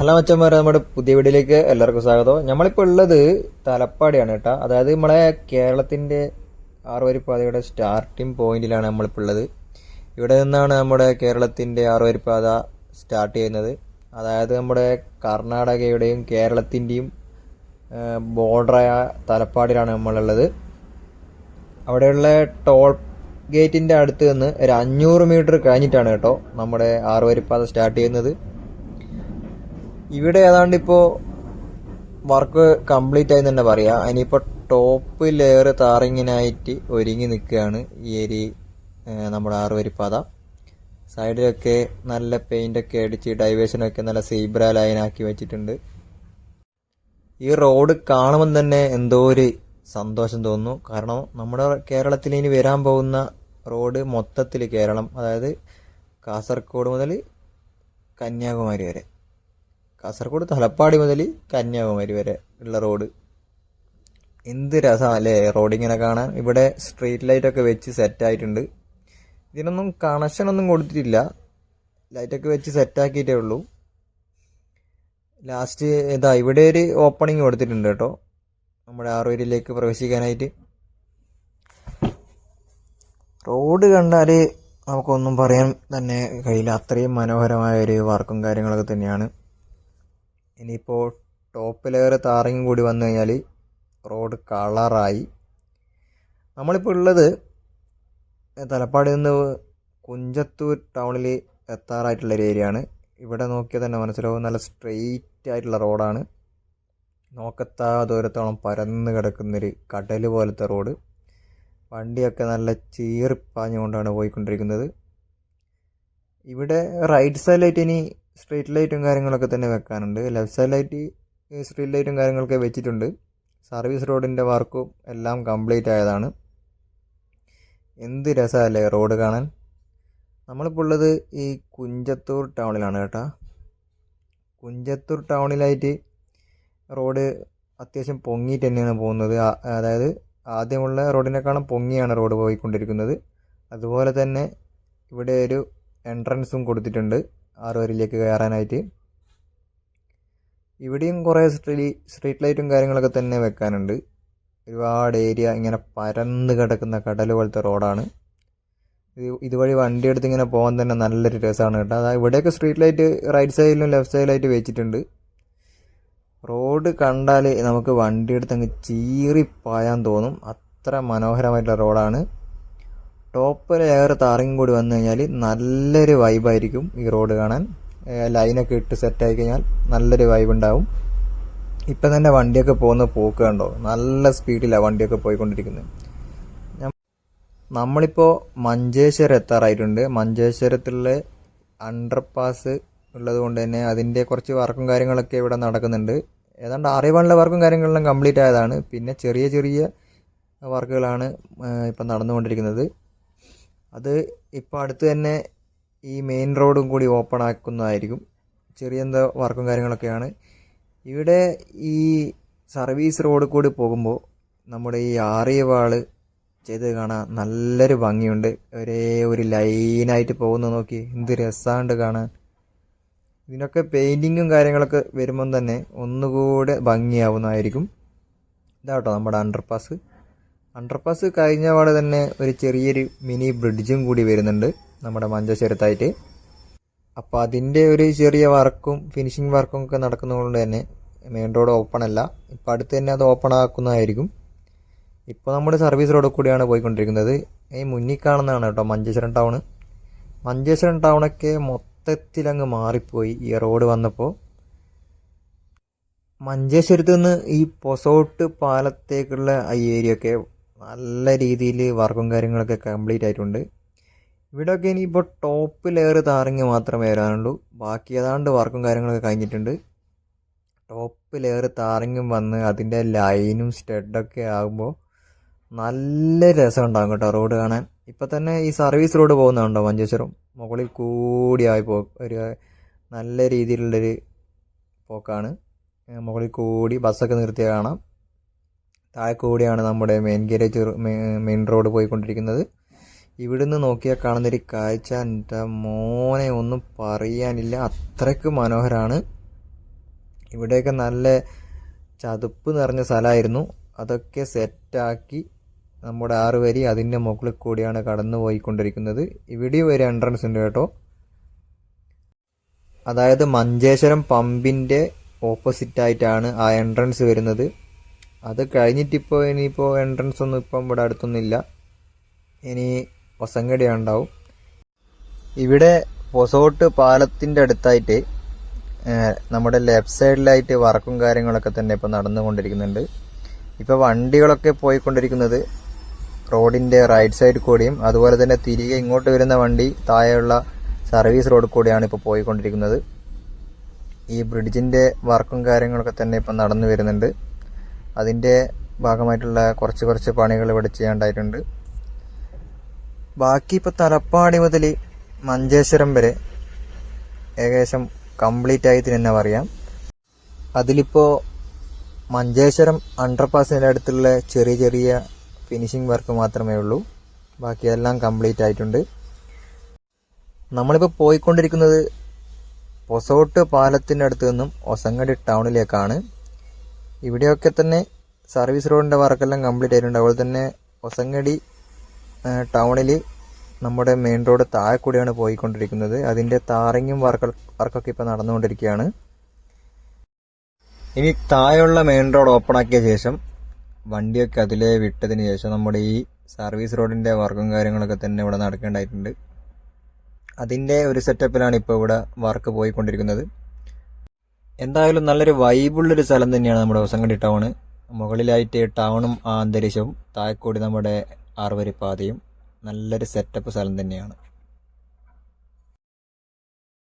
Hello മച്ചന്മാരെ നമ്മുടെ പുതിയ വീഡിയോയിലേക്ക് എല്ലാവർക്കും സ്വാഗതം. നമ്മളിപ്പോൾ ഉള്ളത് തലപ്പാടിയാണ് കേട്ടോ. അതായത് നമ്മളെ കേരളത്തിന്റെ ആറുവരിപ്പാതയുടെ സ്റ്റാർട്ടിംഗ് പോയിന്റിലാണ് നമ്മളിപ്പോൾ ഉള്ളത്. ഇവിടെ നിന്നാണ് നമ്മുടെ കേരളത്തിന്റെ ആറുവരിപ്പാത സ്റ്റാർട്ട് ചെയ്യുന്നത്. അതായത് നമ്മുടെ കർണാടകയുടെയും കേരളത്തിന്റെയും ബോർഡറായ തലപ്പാടിലാണ് നമ്മളുള്ളത്. അവിടെയുള്ള ടോൾ ഗേറ്റിന്റെ അടുത്ത് നിന്ന് ഒരു അഞ്ഞൂറ് മീറ്റർ കഴിഞ്ഞിട്ടാണ് കേട്ടോ നമ്മുടെ ആറുവരിപ്പാത സ്റ്റാർട്ട് ചെയ്യുന്നത്. ഇവിടെ ഏതാണ്ട് ഇപ്പോൾ വർക്ക് കംപ്ലീറ്റ് ആയി തന്നെ പറയാം. അതിനിപ്പോൾ ടോപ്പ് ലെയർ താറിങ്ങിനായിട്ട് ഒരുങ്ങി നിൽക്കുകയാണ് ഈ ഒരു നമ്മുടെ പാത. സൈഡിലൊക്കെ നല്ല പെയിന്റൊക്കെ അടിച്ച് ഡൈവേഷനൊക്കെ നല്ല സീബ്ര ലൈനാക്കി വെച്ചിട്ടുണ്ട്. ഈ റോഡ് കാണുമ്പോൾ തന്നെ എന്തോ ഒരു സന്തോഷം തോന്നുന്നു. കാരണം നമ്മുടെ കേരളത്തിൽ ഇനി വരാൻ പോകുന്ന റോഡ് മൊത്തത്തിൽ കേരളം അതായത് കാസർഗോഡ് മുതൽ കന്യാകുമാരി വരെ. കാസർഗോഡ് തലപ്പാടി മുതൽ കന്യാകുമാരി വരെ ഉള്ള റോഡ്. എന്ത് രസമാണ് അല്ലേ? റോഡ് ഇങ്ങനെ കാണാൻ. ഇവിടെ സ്ട്രീറ്റ് ലൈറ്റൊക്കെ വെച്ച് സെറ്റ് ആയിട്ടുണ്ട്. ഇതിനൊന്നും കണക്ഷനൊന്നും കൊടുത്തിട്ടില്ല. ലൈറ്റൊക്കെ വെച്ച് സെറ്റ് ആക്കിയിട്ടേ ഉള്ളൂ. ലാസ്റ്റ് ഇതാ ഇവിടെ ഒരു ഓപ്പണിംഗ് കൊടുത്തിട്ടുണ്ട് കേട്ടോ. നമ്മുടെ ആറൂരിലേക്ക് പ്രവേശിക്കാനായിട്ട്. റോഡ് കണ്ടാൽ നമുക്കൊന്നും പറയാൻ തന്നെ കഴിയില്ല. അത്രയും മനോഹരമായ ഒരു വർക്കും കാര്യങ്ങളൊക്കെ തന്നെയാണ്. ഇനിയിപ്പോൾ ടോപ്പ് ലെയർ താറിങ്ങും കൂടി വന്നു കഴിഞ്ഞാൽ റോഡ് കളറായി നമ്മളിപ്പോൾ ഉള്ളത് തലപ്പാടി നിന്ന് കുഞ്ചത്തൂർ ടൗണിൽ എത്താറായിട്ടുള്ള ഒരു ഏരിയ ആണ്. ഇവിടെ നോക്കിയാൽ തന്നെ മനസ്സിലാവും നല്ല സ്ട്രെയിറ്റ് ആയിട്ടുള്ള റോഡാണ് നോക്കത്താ ദൂരത്തോളം പരന്ന് കിടക്കുന്നൊരു കടൽ പോലത്തെ റോഡ് വണ്ടിയൊക്കെ നല്ല ചീറിപ്പാഞ്ഞുകൊണ്ടാണ് പോയിക്കൊണ്ടിരിക്കുന്നത്. ഇവിടെ റൈറ്റ് സൈഡിലായിട്ട് ഇനി സ്ട്രീറ്റ് ലൈറ്റും കാര്യങ്ങളൊക്കെ തന്നെ വെക്കാനുണ്ട് ലെഫ്റ്റ് സൈഡ് ലൈറ്റ് സ്ട്രീറ്റ് ലൈറ്റും കാര്യങ്ങളൊക്കെ വെച്ചിട്ടുണ്ട്. സർവീസ് റോഡിന്റെ വർക്കും എല്ലാം കംപ്ലീറ്റ് ആയതാണ്. എന്ത് രസമല്ലേ റോഡ് കാണാൻ? നമ്മളിപ്പോൾ ഉള്ളത് ഈ കുഞ്ചത്തൂർ ടൗണിലാണ് കേട്ടോ. കുഞ്ചത്തൂർ ടൗണിലായിട്ട് റോഡ് അത്യാവശ്യം പൊങ്ങിയിട്ട് തന്നെയാണ് പോകുന്നത്. അതായത് ആദ്യമുള്ള റോഡിനേക്കാളും പൊങ്ങിയാണ് റോഡ് പോയിക്കൊണ്ടിരിക്കുന്നത്. അതുപോലെ തന്നെ ഇവിടെ ഒരു എൻട്രൻസും കൊടുത്തിട്ടുണ്ട്. ആറുവരിലേക്ക് കയറാനായിട്ട്. ഇവിടെയും കുറേ സ്ട്രീ സ്ട്രീറ്റ് ലൈറ്റും കാര്യങ്ങളൊക്കെ തന്നെ വെക്കാനുണ്ട്. ഒരുപാട് ഏരിയ ഇങ്ങനെ പരന്ന് കിടക്കുന്ന കടൽ പോലത്തെ റോഡാണ്. ഇത് ഇതുവഴി വണ്ടി എടുത്ത് ഇങ്ങനെ പോകാൻ തന്നെ നല്ലൊരു രസമാണ് കേട്ടോ. അതായത് ഇവിടെയൊക്കെ സ്ട്രീറ്റ് ലൈറ്റ് റൈറ്റ് സൈഡിലും ലെഫ്റ്റ് സൈഡിലായിട്ട് വെച്ചിട്ടുണ്ട്. റോഡ് കണ്ടാൽ നമുക്ക് വണ്ടി എടുത്ത് അങ്ങ് ചീറിപ്പായാൻ തോന്നും. അത്ര മനോഹരമായിട്ടുള്ള റോഡാണ്. ടോപ്പ് ലെയർ താറിങ് കൂടി വന്നു കഴിഞ്ഞാൽ നല്ലൊരു വൈബായിരിക്കും ഈ റോഡ് കാണാൻ. ലൈനൊക്കെ ഇട്ട് സെറ്റായി കഴിഞ്ഞാൽ നല്ലൊരു വൈബ് ഉണ്ടാവും. ഇപ്പം തന്നെ വണ്ടിയൊക്കെ പോകുന്ന പോക്ക് കണ്ടോ? നല്ല സ്പീഡിലാണ് വണ്ടിയൊക്കെ പോയിക്കൊണ്ടിരിക്കുന്നത് നമ്മളിപ്പോൾ മഞ്ചേശ്വരം എത്താറായിട്ടുണ്ട്. മഞ്ചേശ്വരത്തിലെ അണ്ടർപാസ് ഉള്ളത് കൊണ്ട് തന്നെ അതിന്റെ കുറച്ച് വർക്കും കാര്യങ്ങളൊക്കെ ഇവിടെ നടക്കുന്നുണ്ട്. ഏതാണ്ട് അറിവാനുള്ള വർക്കും കാര്യങ്ങളെല്ലാം കംപ്ലീറ്റ് ആയതാണ്. പിന്നെ ചെറിയ ചെറിയ വർക്കുകളാണ് ഇപ്പം നടന്നുകൊണ്ടിരിക്കുന്നത്. അത് ഇപ്പോൾ അടുത്ത് തന്നെ ഈ മെയിൻ റോഡും കൂടി ഓപ്പൺ ആക്കുന്നതായിരിക്കും. ചെറിയ എന്താ വർക്കും കാര്യങ്ങളൊക്കെയാണ്. ഇവിടെ ഈ സർവീസ് റോഡ് കൂടി പോകുമ്പോൾ നമ്മുടെ ഈ ആറിയവാൾ ചെയ്ത് കാണാൻ നല്ലൊരു ഭംഗിയുണ്ട്. ഒരേ ഒരു ലൈനായിട്ട് പോകുന്ന നോക്കി എന്ത് രസമുണ്ട് കാണാൻ. ഇതിനൊക്കെ പെയിന്റിങ്ങും കാര്യങ്ങളൊക്കെ വരുമ്പം തന്നെ ഒന്നുകൂടെ ഭംഗിയാവുന്നതായിരിക്കും. ഇതാട്ടോ നമ്മുടെ അണ്ടർപാസ് അണ്ടർപാസ് കഴിഞ്ഞ പാടെ തന്നെ ഒരു ചെറിയൊരു മിനി ബ്രിഡ്ജും കൂടി വരുന്നുണ്ട് നമ്മുടെ മഞ്ചേശ്വരത്തായിട്ട്. അപ്പോൾ അതിന്റെ ഒരു ചെറിയ വർക്കും ഫിനിഷിംഗ് വർക്കും ഒക്കെ നടക്കുന്നതുകൊണ്ട് തന്നെ മെയിൻ റോഡ് ഓപ്പൺ അല്ല. ഇപ്പോൾ അടുത്ത് തന്നെ അത് ഓപ്പൺ ആക്കുന്നതായിരിക്കും. ഇപ്പോൾ നമ്മുടെ സർവീസ് റോഡ് കൂടിയാണ് പോയിക്കൊണ്ടിരിക്കുന്നത്. ഈ മുന്നിൽ കാണുന്നതാണ് കേട്ടോ മഞ്ചേശ്വരം ടൗൺ മഞ്ചേശ്വരം ടൗണൊക്കെ മൊത്തത്തിൽ അങ്ങ് മാറിപ്പോയി ഈ റോഡ് വന്നപ്പോൾ മഞ്ചേശ്വരത്ത് നിന്ന് ഈ പൊസോട്ട് പാലത്തേക്കുള്ള ഈ ഏരിയ ഒക്കെ നല്ല രീതിയിൽ വർക്കും കാര്യങ്ങളൊക്കെ കംപ്ലീറ്റ് ആയിട്ടുണ്ട്. ഇവിടെയൊക്കെ ഇനിയിപ്പോൾ ടോപ്പ് ലെയർ താറിങ് മാത്രമേ വരാനുള്ളൂ. ബാക്കി ഏതാണ്ട് വർക്കും കാര്യങ്ങളൊക്കെ കഴിഞ്ഞിട്ടുണ്ട്. ടോപ്പ് ലെയർ താറിങ്ങും വന്ന് അതിന്റെ ലൈനും സ്റ്റഡൊക്കെ ആകുമ്പോൾ നല്ല രസം ഉണ്ടാകും കേട്ടോ റോഡ് കാണാൻ. ഇപ്പം തന്നെ ഈ സർവീസ് റോഡ് പോകുന്നുണ്ടോ മഞ്ചേശ്വരം? മുകളിൽ കൂടിയായി പോ ഒരു നല്ല രീതിയിലുള്ളൊരു പോക്കാണ്. മുകളിൽ കൂടി ബസ്സൊക്കെ നിർത്തിയ കാണാം. താഴെ കൂടിയാണ് നമ്മുടെ മെയിൻ ഗേരേജ് മെയിൻ റോഡ് പോയിക്കൊണ്ടിരിക്കുന്നത്. ഇവിടുന്ന് നോക്കിയാൽ കാണുന്നൊരു കാഴ്ച എന്റെ മോനെ ഒന്നും പറയാനില്ല. അത്രയ്ക്ക് മനോഹരമാണ് ഇവിടെയൊക്കെ നല്ല ചതുപ്പ് നിറഞ്ഞ സ്ഥലമായിരുന്നു. അതൊക്കെ സെറ്റാക്കി നമ്മുടെ ആറ് വരി അതിന്റെ മുകളിൽ കൂടിയാണ് കടന്നു പോയിക്കൊണ്ടിരിക്കുന്നത്. ഇവിടെയും ഒരു എൻട്രൻസ് ഉണ്ട് കേട്ടോ. അതായത് മഞ്ചേശ്വരം പമ്പിന്റെ ഓപ്പോസിറ്റായിട്ടാണ് ആ എൻട്രൻസ് വരുന്നത്. അത് കഴിഞ്ഞിട്ടിപ്പോൾ ഇനിയിപ്പോൾ എൻട്രൻസ് ഒന്നും ഇപ്പം ഇവിടെ അടുത്തൊന്നുമില്ല. ഇനി പൊസങ്കടി ഉണ്ടാവും ഇവിടെ പൊസോട്ട് പാലത്തിന്റെ അടുത്തായിട്ട് നമ്മുടെ ലെഫ്റ്റ് സൈഡിലായിട്ട് വർക്കും കാര്യങ്ങളൊക്കെ തന്നെ ഇപ്പോൾ നടന്നുകൊണ്ടിരിക്കുന്നുണ്ട്. ഇപ്പോൾ വണ്ടികളൊക്കെ പോയിക്കൊണ്ടിരിക്കുന്നത് റോഡിന്റെ റൈറ്റ് സൈഡ് കൂടിയും അതുപോലെ തന്നെ തിരികെ ഇങ്ങോട്ട് വരുന്ന വണ്ടി താഴെയുള്ള സർവീസ് റോഡ് കൂടിയാണ് ഇപ്പോൾ പോയിക്കൊണ്ടിരിക്കുന്നത്. ഈ ബ്രിഡ്ജിന്റെ വർക്കും കാര്യങ്ങളൊക്കെ തന്നെ ഇപ്പം നടന്നു വരുന്നുണ്ട്. അതിന്റെ ഭാഗമായിട്ടുള്ള കുറച്ച് കുറച്ച് പണികൾ ഇവിടെ ചെയ്യാണ്ടായിട്ടുണ്ട്. ബാക്കി ഇപ്പോൾ തലപ്പാടി മുതൽ മഞ്ചേശ്വരം വരെ ഏകദേശം കംപ്ലീറ്റ് ആയി തന്നെ പറയാം. അതിലിപ്പോൾ മഞ്ചേശ്വരം അണ്ടർപാസിന്റെ അടുത്തുള്ള ചെറിയ ചെറിയ ഫിനിഷിംഗ് വർക്ക് മാത്രമേ ഉള്ളൂ. ബാക്കിയെല്ലാം കംപ്ലീറ്റ് ആയിട്ടുണ്ട്. നമ്മളിപ്പോൾ പോയിക്കൊണ്ടിരിക്കുന്നത് പൊസോട്ട് പാലത്തിന്റെ അടുത്ത് നിന്നും ഒസങ്ങടി ടൗണിലേക്കാണ് ഇവിടെയൊക്കെ തന്നെ സർവീസ് റോഡിന്റെ വർക്കെല്ലാം കംപ്ലീറ്റ് ആയിട്ടുണ്ട്. അതുപോലെ തന്നെ ഒസങ്ങടി ടൗണിൽ നമ്മുടെ മെയിൻ റോഡ് താഴെ കൂടിയാണ് പോയിക്കൊണ്ടിരിക്കുന്നത് അതിന്റെ താറിങ്ങും വർക്ക് വർക്കൊക്കെ ഇപ്പോൾ നടന്നുകൊണ്ടിരിക്കുകയാണ്. ഇനി താഴെയുള്ള മെയിൻ റോഡ് ഓപ്പൺ ആക്കിയ ശേഷം വണ്ടിയൊക്കെ അതിലെ വിട്ടതിന് ശേഷം നമ്മുടെ ഈ സർവീസ് റോഡിന്റെ വർക്കും കാര്യങ്ങളൊക്കെ തന്നെ ഇവിടെ നടക്കേണ്ടതായിട്ടുണ്ട്. അതിന്റെ ഒരു സെറ്റപ്പിലാണ് ഇപ്പോൾ ഇവിടെ വർക്ക് പോയിക്കൊണ്ടിരിക്കുന്നത്. എന്തായാലും നല്ലൊരു വൈബുള്ളൊരു സ്ഥലം തന്നെയാണ് നമ്മുടെ ഹൊസങ്കടി ടൗൺ മുകളിലായിട്ട് ടൗണും ആ അന്തരീക്ഷവും താഴെക്കൂടി നമ്മുടെ ആറുവരി പാതയും നല്ലൊരു സെറ്റപ്പ് സ്ഥലം തന്നെയാണ്.